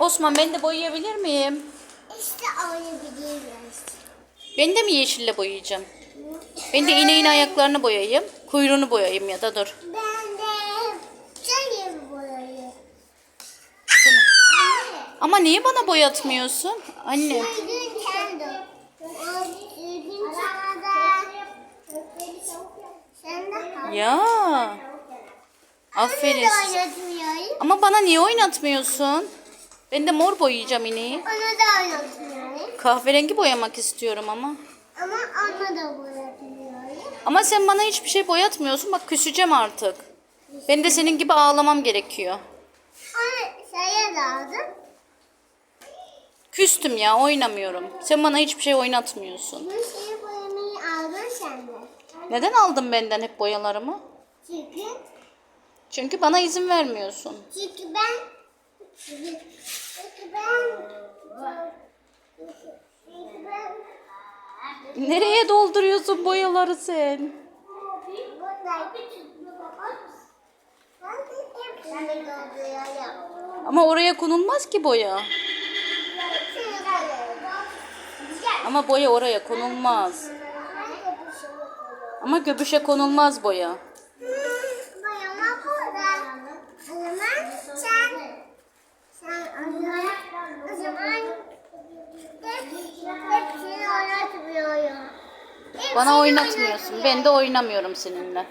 Osman ben de boyayabilir miyim? İşte oynayabiliriz. Ben de mi yeşille boyayacağım? Ben de ineğin ayaklarını boyayayım. Kuyruğunu boyayayım ya da dur. Ben de çayır boyayı. Ama niye bana boyatmıyorsun? Anne. Ya. Aferin. Ama bana niye oynatmıyorsun? Ben de mor boyayacağım ineği. Onu da oynatmıyorum. Kahverengi boyamak istiyorum ama. Ama onu da boyatmıyorum. Ama sen bana hiçbir şey boyatmıyorsun. Bak küseceğim artık. Ben de senin gibi ağlamam gerekiyor. Onu şeye lazım. Küstüm ya oynamıyorum. Sen bana hiçbir şey oynatmıyorsun. Bu şeyi boyamayı aldın sen de. Neden aldın benden hep boyalarımı? Çünkü, Çünkü bana izin vermiyorsun. çünkü ben, Nereye dolduruyorsun boyaları sen? Ama oraya konulmaz ki boya. Ama boya oraya konulmaz. Ama göbüşe konulmaz boya. Bana oynatmıyorsun. Ben de oynamıyorum seninle.